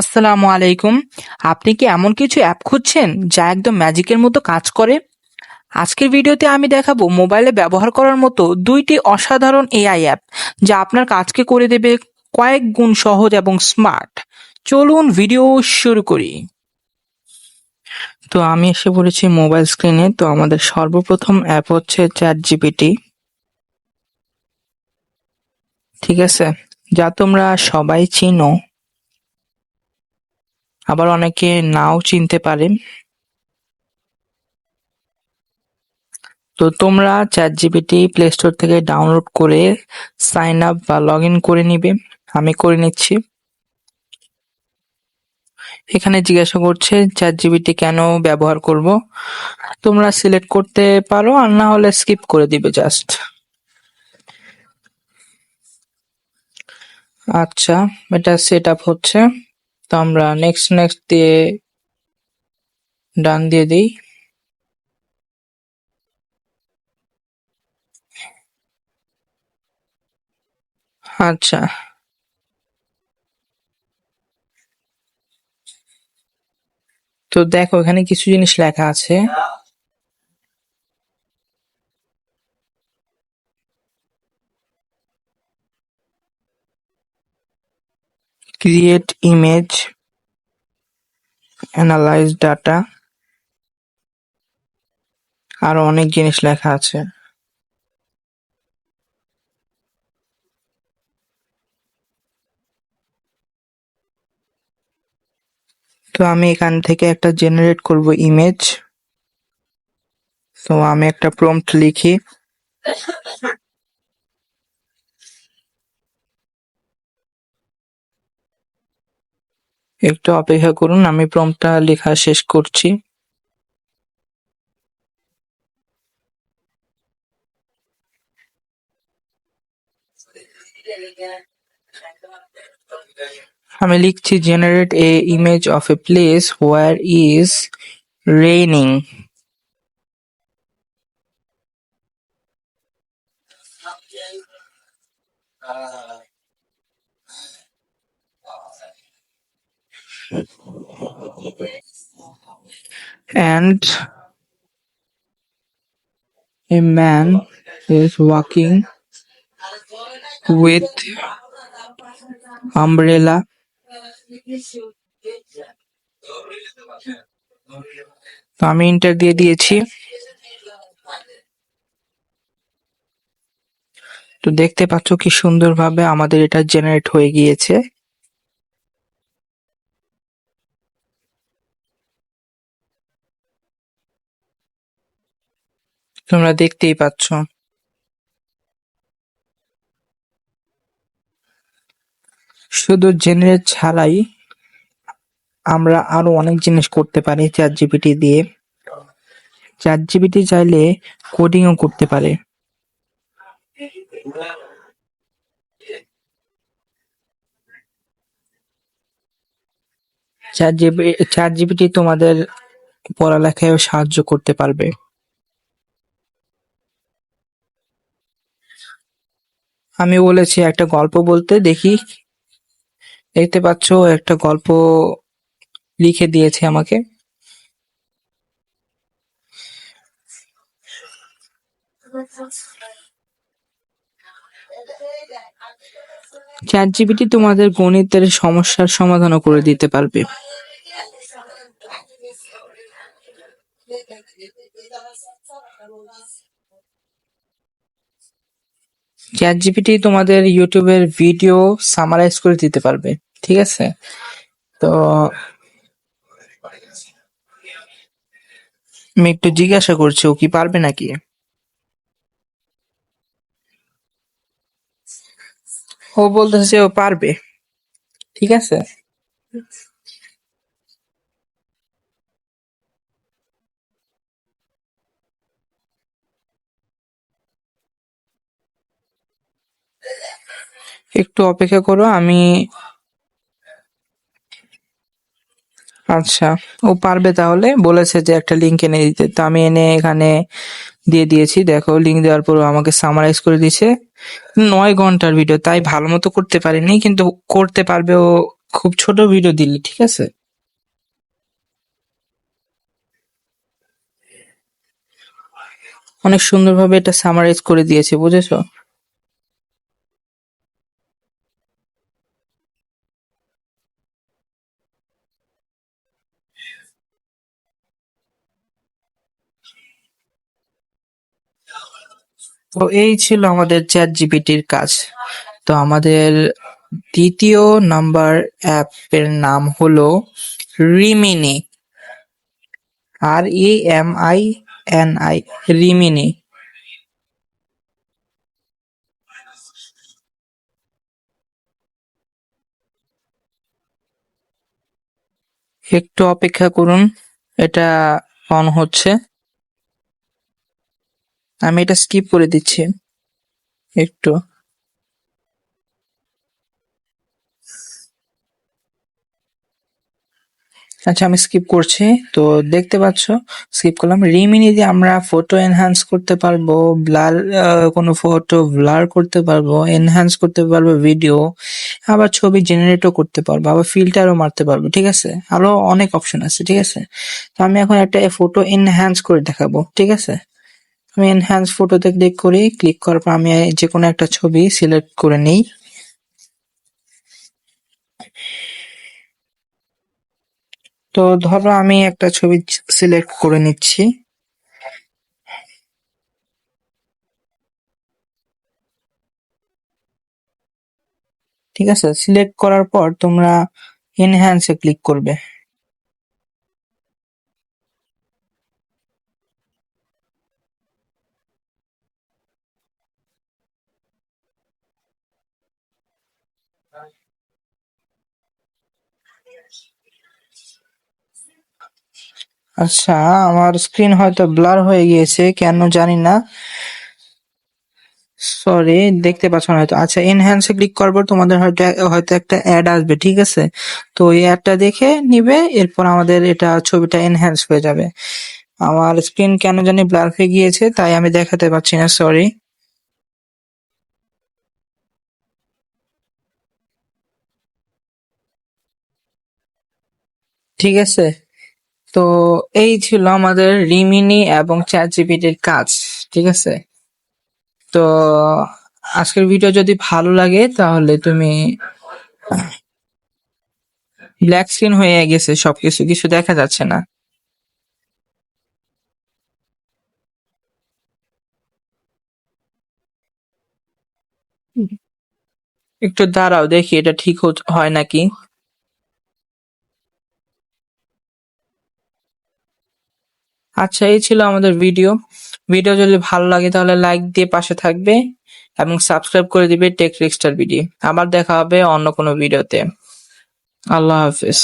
আসসালামু আলাইকুম। আপনি কি এমন কিছু অ্যাপ খুঁজছেন যা একদম ম্যাজিকের মতো কাজ করে? আজকের ভিডিওতে আমি দেখাবো মোবাইলে ব্যবহার করার মতো দুইটি অসাধারণ এআই অ্যাপ যা আপনার কাজকে করে দেবে কয়েক গুণ সহজ এবং স্মার্ট। চলুন ভিডিও শুরু করি। তো আমি এসে পড়েছি মোবাইল স্ক্রিনে। তো আমাদের সর্বপ্রথম অ্যাপ হচ্ছে চ্যাট জিপিটি ঠিক আছে? যা তোমরা সবাই চিনো। আবার অনেকে নাও চিনতে পারে। তো তোমরা চ্যাট জিপিটি প্লে স্টোর থেকে ডাউনলোড করে সাইন আপ বা লগ ইন করে নিবে। আমি করে নিচ্ছি। এখানে জিজ্ঞাসা করছে চ্যাট জিপিটি কেন ব্যবহার করব? তোমরা সিলেক্ট করতে পারো, আর না হলে স্কিপ করে দিবে জাস্ট আচ্ছা এটা সেট আপ হচ্ছে। তো আমরা নেক্সট নেক্সট দিয়ে ডান দিয়ে দিই। আচ্ছা। তো দেখো এখানে কিছু জিনিস লেখা আছে। ক্রিয়েট ইমেজ অ্যানালাইজ ডাটা আরও অনেক জিনিস লেখা আছে। তো আমি এখান থেকে একটা জেনারেট করব ইমেজ তো আমি একটা প্রম্পট লিখি। একটু অপেক্ষা করুন, আমি প্রম্পটটা লেখা শেষ করছি। আমি লিখছি generate a image of a place where is raining and a man is walking with umbrella. তো আমি ইন্টার দিয়ে দিয়েছি। তো দেখতে পাচ্ছ কি সুন্দরভাবে আমাদের এটা জেনারেট হয়ে গিয়েছে। তোমরা দেখতেই পাচ্ছ। শুধু জেনারেট ছাড়াই আমরা আরও অনেক জিনিস করতে পারি চ্যাট জিপিটি দিয়ে। চ্যাট জিপিটি চাইলে কোডিংও করতে পারে। চ্যাট জিপি চ্যাট জিপিটি তোমাদের পড়ালেখায়ও সাহায্য করতে পারবে। আমি বলেছি একটা গল্প বলতে দেখি। দেখতে পাচ্ছ, একটা গল্প লিখে দিয়েছে আমাকে। চ্যাট তোমাদের গণিতের সমস্যার সমাধানও করে দিতে পারবে। চ্যাট জিপিটি তোমাদের ইউটিউবের ভিডিও সামারাইজ করে দিতে পারবে, ঠিক আছে? তো আমি একটু জিজ্ঞাসা করছি, ও কি পারবে নাকি? ও বলতেছে ও পারবে, ঠিক আছে? একটু অপেক্ষা করো, আমি আচ্ছা ও পারবে তাহলে? বলেছে যে একটা লিংক এনে দিতে। তো আমি এনে এখানে দিয়ে দিয়েছি। দেখো লিংক দেওয়ার পর আমাকে সামারাইজ করে দিয়েছে। নয় ঘণ্টার ভিডিও তাই ভালো মতো করতে পারিনি, কিন্তু করতে পারবে ও খুব ছোট ভিডিও দিলে, ঠিক আছে? অনেক সুন্দরভাবে এটা সামারাইজ করে দিয়েছে, বুঝেছ? তো এই ছিল আমাদের চ্যাট জিপিটির কাজ। তো আমাদের দ্বিতীয় নাম্বার অ্যাপের নাম হলো Remini R E M I N I Remini. একটু অপেক্ষা করুন এটা অন হচ্ছে। আমি এটা স্কিপ করে দিচ্ছি একটু। আচ্ছা আমি স্কিপ করছি। তো দেখতে পাচ্ছ স্কিপ করলাম। রিমিনি দিয়ে আমরা ফটো এনহ্যান্স করতে পারব ব্লার কোনো ফটো ব্লার করতে পারব এনহ্যান্স করতে পারব ভিডিও আবার ছবি জেনারেটও করতে পারব, আবার ফিল্টারও মারতে পারব, ঠিক আছে? আরও অনেক অপশন আছে, ঠিক আছে? তো আমি এখন একটা ফটো এনহ্যান্স করে দেখাবো, ঠিক আছে? আমি এনহ্যান্স ফটোতে ক্লিক করি ক্লিক করার পর আমি যে কোনো একটা ছবি সিলেক্ট করে নেই। তো ধরো আমি একটা ছবি সিলেক্ট করে নিচ্ছি। ঠিক আছে? সিলেক্ট করার পর তোমরা এনহ্যান্সে ক্লিক করবে। আচ্ছা আমার স্ক্রিন হয়তো ব্লার হয়ে গিয়েছে, কেন জানি না। সরি দেখতে পাচ্ছ না হয়তো। আচ্ছা এনহ্যান্সে ক্লিক পর তোমাদের হয়তো হয়তো একটা অ্যাড আসবে, ঠিক আছে? তো এই অ্যাডটা দেখে নিবে, এরপর আমাদের এটা ছবিটা এনহ্যান্স হয়ে যাবে। আমার স্ক্রিন কেন জানি ব্লার হয়ে গিয়েছে, তাই আমি দেখাতে পাচ্ছি না সরি ঠিক আছে? তো এই ছিল আমাদের রিমিনি এবং চ্যাট জিপিটির কাজ, ঠিক আছে? তো আজকের ভিডিও যদি ভালো লাগে, তাহলে তুমি ব্ল্যাক স্ক্রিন হয়ে গেছে, সবকিছু, কিছু দেখা যাচ্ছে না। একটু দাঁড়াও দেখি এটা ঠিক হয় নাকি? আচ্ছা এই ছিল আমাদের ভিডিও ভিডিও যদি ভালো লাগে তাহলে লাইক দিয়ে পাশে থাকবে এবং সাবস্ক্রাইব করে দিবে টেক রিক্সটার ভিডিও আবার দেখা হবে অন্য কোনো ভিডিওতে আল্লাহ হাফিজ।